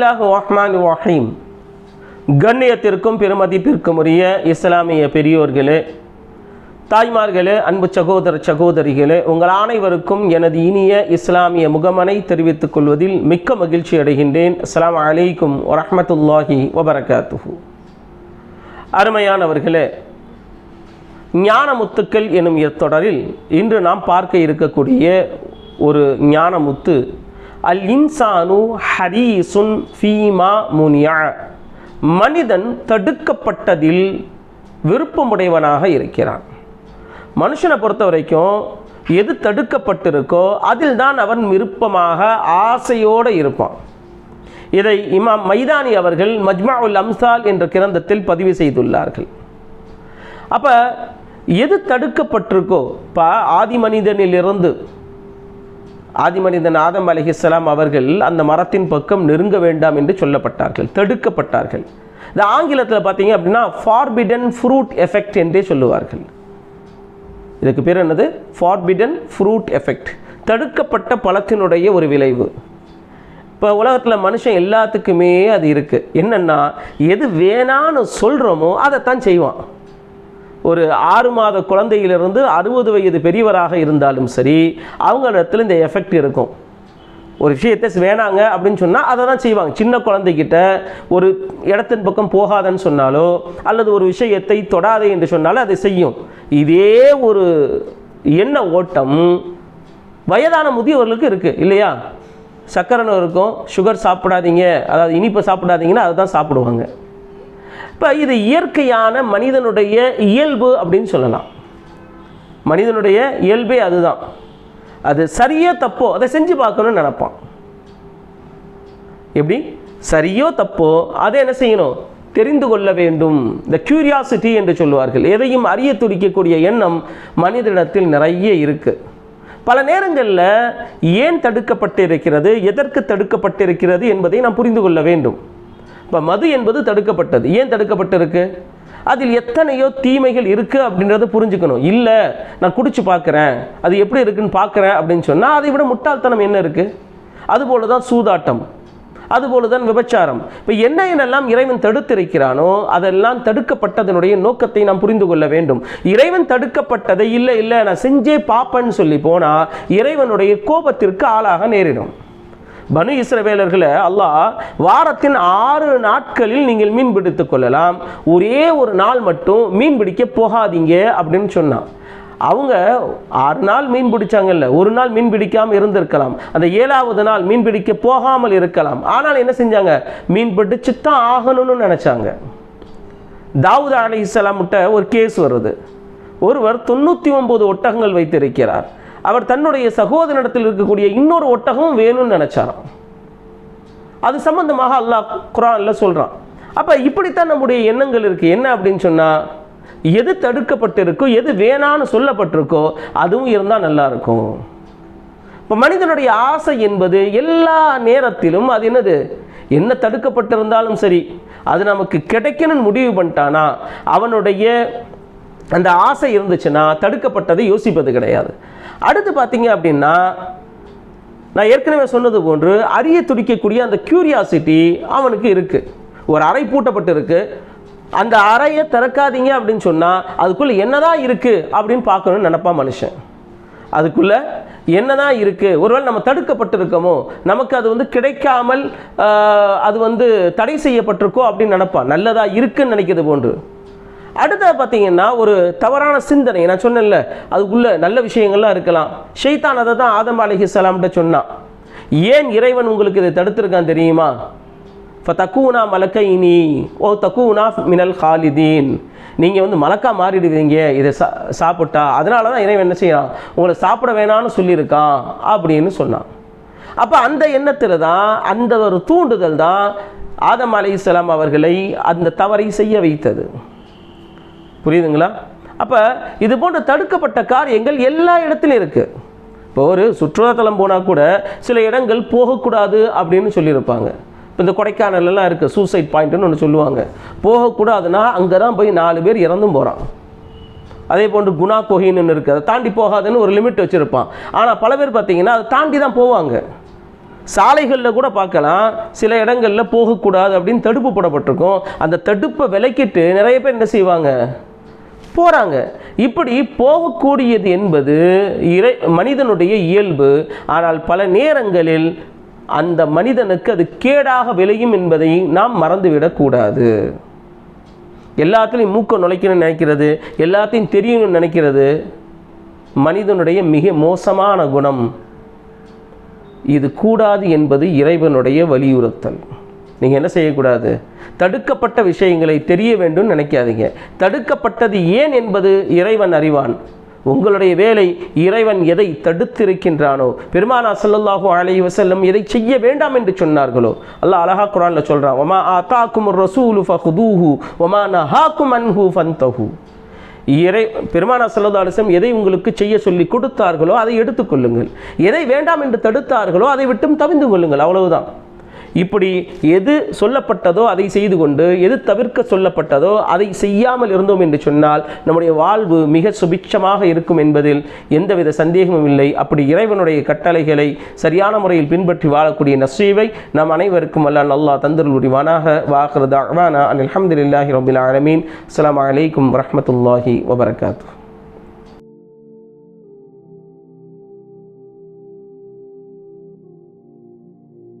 ரஹ்மான் கண்ணியத்திற்கும் பெருமதிப்பிற்கும் உரிய இஸ்லாமிய பெரியோர்களே தாய்மார்களே அன்பு சகோதர சகோதரிகளே உங்கள் அனைவருக்கும் எனது இனிய இஸ்லாமிய முகமனை தெரிவித்துக் கொள்வதில் மிக்க மகிழ்ச்சி அடைகின்றேன். அஸ்லாம் அலைக்கும் வரமத்துல்லாஹி வபரகாத்து அருமையானவர்களே ஞானமுத்துக்கள் எனும் தொடரில் இன்று நாம் பார்க்க இருக்கக்கூடிய ஒரு ஞானமுத்து அல் இன்சானு ஹரீசுன் ஃபீமா முனியா. மனிதன் தடுக்கப்பட்டதில் விருப்பமுடையவனாக இருக்கிறான். மனுஷனை பொறுத்த வரைக்கும் எது தடுக்கப்பட்டிருக்கோ அதில் தான் அவன் விருப்பமாக ஆசையோடு இருப்பான். இதை இமாம் மைதானி அவர்கள் மஜ்மாவுல் அம்சால் என்ற கிரந்தத்தில் பதிவு செய்துள்ளார்கள். அப்போ எது தடுக்கப்பட்டிருக்கோ இப்போ ஆதி மனிதனிலிருந்து ஆதிமனிதன் ஆதம் அலிஹிஸ்லாம் அவர்கள் அந்த மரத்தின் பக்கம் நெருங்க வேண்டாம் என்று சொல்லப்பட்டார்கள் தடுக்கப்பட்டார்கள். இந்த ஆங்கிலத்தில் பார்த்தீங்க அப்படின்னா ஃபார்பிடன் ஃப்ரூட் எஃபெக்ட் என்றே சொல்லுவார்கள். இதுக்கு பேர் என்னது? ஃபார்பிடன் ஃப்ரூட் எஃபெக்ட் தடுக்கப்பட்ட பழத்தினுடைய ஒரு விளைவு. இப்போ உலகத்தில் மனுஷன் எல்லாத்துக்குமே அது இருக்குது என்னென்னா எது வேணான்னு சொல்கிறோமோ அதைத்தான் செய்வான். ஒரு ஆறு மாத குழந்தையிலிருந்து அறுபது வயது பெரியவராக இருந்தாலும் சரி அவங்க இடத்துல இந்த எஃபெக்ட் இருக்கும். ஒரு விஷயத்தை வேணாங்க அப்படின்னு சொன்னால் அதை தான் செய்வாங்க. சின்ன குழந்தைகிட்ட ஒரு இடத்தின் பக்கம் போகாதன்னு சொன்னாலோ அல்லது ஒரு விஷயத்தை தொடாதே என்று சொன்னாலும் அதை செய்யும். இதே ஒரு எண்ண ஓட்டம் வயதான முதியவர்களுக்கு இருக்குது இல்லையா? சக்கரை இருக்கும் சுகர் சாப்பிடாதீங்க அதாவது இனிப்பை சாப்பிடாதீங்கன்னா அதை தான் சாப்பிடுவாங்க. இப்போ இது இயற்கையான மனிதனுடைய இயல்பு அப்படின்னு சொல்லலாம். மனிதனுடைய இயல்பே அதுதான். அது சரியோ தப்போ அதை செஞ்சு பார்க்கணும்னு நினப்பான். எப்படி? சரியோ தப்போ அதை என்ன செய்யணும்? தெரிந்து கொள்ள வேண்டும். இந்த கியூரியாசிட்டி என்று சொல்லுவார்கள். எதையும் அறிய துடிக்கக்கூடிய எண்ணம் மனிதனிடத்தில் நிறைய இருக்குது பல நேரங்களில் ஏன் தடுக்கப்பட்டிருக்கிறது? எதற்கு தடுக்கப்பட்டிருக்கிறது என்பதை நாம் புரிந்து கொள்ள வேண்டும். இப்போ மது என்பது தடுக்கப்பட்டது. ஏன் தடுக்கப்பட்டிருக்கு? அதில் எத்தனையோ தீமைகள் இருக்குது அப்படின்றத புரிஞ்சுக்கணும். இல்லை நான் குடிச்சு பார்க்குறேன் அது எப்படி இருக்குன்னு பார்க்குறேன் அப்படின்னு சொன்னால் அதை விட முட்டாள்தனம் என்ன இருக்குது அதுபோல தான் சூதாட்டம். அதுபோல தான் விபச்சாரம். இப்போ என்ன என்னெல்லாம் இறைவன் தடுத்திருக்கிறானோ அதெல்லாம் தடுக்கப்பட்டதனுடைய நோக்கத்தை நாம் புரிந்து கொள்ள வேண்டும். இறைவன் தடுக்கப்பட்டதை இல்லை இல்லை நான் செஞ்சே பார்ப்பேன்னு சொல்லி போனால் இறைவனுடைய கோபத்திற்கு ஆளாக நேரிடும். பனு இஸ்ரவேலர்களை அல்லாஹ் வாரத்தின் ஆறு நாட்களில் நீங்கள் மீன் பிடித்து கொள்ளலாம். ஒரே ஒரு நாள் மட்டும் மீன் பிடிக்க போகாதீங்க அப்படின்னு சொன்னான். அவங்க ஆறு நாள் மீன் பிடிச்சாங்கல்ல ஒரு நாள் மீன் பிடிக்காமல் இருந்திருக்கலாம். அந்த ஏழாவது நாள் மீன் பிடிக்க போகாமல் இருக்கலாம். ஆனால் என்ன செஞ்சாங்க? மீன் பிடிச்சு தான் ஆகணும்னு நினச்சாங்க. தாவூத் அலி இஸ்லாம்கிட்ட ஒரு கேஸ் வருது. ஒருவர் தொண்ணூற்றி ஒம்பது ஒட்டகங்கள் வைத்திருக்கிறார். அவர் தன்னுடைய சகோதரனிடத்தில் இருக்கக்கூடிய இன்னொரு ஒட்டகம் வேணும்னு நினச்சாராம். அது சம்பந்தமாக அல்லாஹ் குரான்ல சொல்கிறான் அப்போ இப்படித்தான் நம்முடைய எண்ணங்கள் இருக்குது என்ன அப்படின்னு சொன்னால் எது தடுக்கப்பட்டிருக்கோ எது வேணான்னு சொல்லப்பட்டிருக்கோ அதுவும் இருந்தால் நல்லா இருக்கும். இப்போ மனிதனுடைய ஆசை என்பது எல்லா நேரத்திலும் அது என்னது? என்ன தடுக்கப்பட்டிருந்தாலும் சரி அது நமக்கு கிடைக்கணும்னு முடிவு பண்ணிட்டானா அவனுடைய அந்த ஆசை இருந்துச்சுன்னா தடுக்கப்பட்டதை யோசிப்பது கிடையாது. அடுத்து பார்த்தீங்க அப்படின்னா நான் ஏற்கனவே சொன்னது போன்று அறிய துடிக்கக்கூடிய அந்த கியூரியாசிட்டி அவனுக்கு இருக்குது ஒரு அறை பூட்டப்பட்டு இருக்குது அந்த அறையை திறக்காதீங்க அப்படின்னு சொன்னால் அதுக்குள்ளே என்னதான் இருக்குது அப்படின்னு பார்க்கணும்னு நினப்பான் மனுஷன். அதுக்குள்ளே என்னதான் இருக்குது ஒருவேளை நம்ம தடுக்கப்பட்டிருக்கோமோ நமக்கு அது வந்து கிடைக்காமல் அது வந்து தடை செய்யப்பட்டிருக்கோ அப்படின்னு நினைப்பான் நல்லதாக இருக்குன்னு நினைக்கிறது போன்று. அடுத்தது பார்த்தீங்கன்னா ஒரு தவறான சிந்தனை. நான் சொன்னேன்ல அதுக்குள்ள நல்ல விஷயங்கள்லாம் இருக்கலாம். ஷைத்தான் அதை தான் ஆதம் அலிஹிஸ்லாம்கிட்ட சொன்னான் ஏன் இறைவன் உங்களுக்கு இதை தடுத்திருக்கான் தெரியுமா? இப்போ தக்குனா மலக்கைனி ஓ தக்குனா மினல் ஹாலிதீன். நீங்கள் வந்து மலக்கா மாறிடுவீங்க இதை சா சாப்பிட்டா. அதனால தான் இறைவன் என்ன செய்யலாம் உங்களை சாப்பிட வேணான்னு சொல்லியிருக்கான் அப்படின்னு சொன்னான். அப்போ அந்த எண்ணத்தில் தான் அந்த ஒரு தூண்டுதல் தான் ஆதம் அலைஹிஸ்ஸலாம் அவர்களை அந்த தவறை செய்ய வைத்தது. புரியுதுங்களா? அப்போ இது போன்ற தடுக்கப்பட்ட காரியங்கள் எல்லா இடத்துலையும் இருக்குது இப்போ ஒரு சுற்றுலாத்தலம் போனால் கூட சில இடங்கள் போகக்கூடாது அப்படின்னு சொல்லியிருப்பாங்க. இப்போ இந்த கொடைக்கானல்லாம் இருக்குது சூசைட் பாயிண்ட்னு ஒன்று சொல்லுவாங்க. போகக்கூடாதுன்னா அங்கே தான் போய் நாலு பேர் இறந்தும் போகிறான் அதே போன்று குணா கொஹின்னு இருக்குது அதை தாண்டி போகாதுன்னு ஒரு லிமிட் வச்சுருப்பான். ஆனால் பல பேர் பார்த்தீங்கன்னா அதை தாண்டி தான் போவாங்க. சாலைகளில் கூட பார்க்கலாம் சில இடங்களில் போகக்கூடாது அப்படின்னு தடுப்பு போடப்பட்டிருக்கும். அந்த தடுப்பை விலக்கிட்டு நிறைய பேர் என்ன செய்வாங்க? போகிறாங்க இப்படி போகக்கூடியது என்பது இறை மனிதனுடைய இயல்பு. ஆனால் பல நேரங்களில் அந்த மனிதனுக்கு அது கேடாக விளையும் என்பதை நாம் மறந்துவிடக்கூடாது எல்லாத்துலேயும் மூக்க நுழைக்கணும்னு நினைக்கிறது எல்லாத்தையும் தெரியணும்னு நினைக்கிறது மனிதனுடைய மிக மோசமான குணம். இது கூடாது என்பது இறைவனுடைய வலியுறுத்தல். நீங்கள் என்ன செய்யக்கூடாது? தடுக்கப்பட்ட விஷயங்களை தெரிய வேண்டும் நினைக்காதீங்க. தடுக்கப்பட்டது ஏன் என்பது இறைவன் அறிவான். உங்களுடைய வேலை இறைவன் எதை தடுத்திருக்கின்றானோ பெருமானா சல்லல்லாஹு அலைஹி வசல்லம் எதை செய்ய வேண்டாம் என்று சொன்னார்களோ அல்லாஹ் அலஹா குரான்ல சொல்கிறான் ஒமா ஆத்தாக்கும் ரசூலு ஃபஹுதூஹு ஒமா நஹாக்கும் அன்ஹு ஃபந்தஹு. இறை பெருமானா சல்லதாலிசம் எதை உங்களுக்கு செய்ய சொல்லி கொடுத்தார்களோ அதை எடுத்துக்கொள்ளுங்கள் எதை வேண்டாம் என்று தடுத்தார்களோ அதை விட்டும் தவிந்து கொள்ளுங்கள். அவ்வளவுதான். இப்படி எது சொல்லப்பட்டதோ அதை செய்து கொண்டு எது தவிர்க்க சொல்லப்பட்டதோ அதை செய்யாமல் இருந்தோம் என்று சொன்னால் நம்முடைய வாழ்வு மிக சுபிட்சமாக இருக்கும் என்பதில் எந்தவித சந்தேகமும் இல்லை. அப்படி இறைவனுடைய கட்டளைகளை சரியான முறையில் பின்பற்றி வாழக்கூடிய நசீவை நாம் அனைவருக்கும் அல்ல நல்லா தந்தருள் உரிவானாக வாக்குறது அவானா அனில் அஹமதுல்லாஹி ரபுல் ஆலமீன். அஸ்ஸலாமு வலைக்கம் வரமத்துல்லாஹி வபரகாத்து.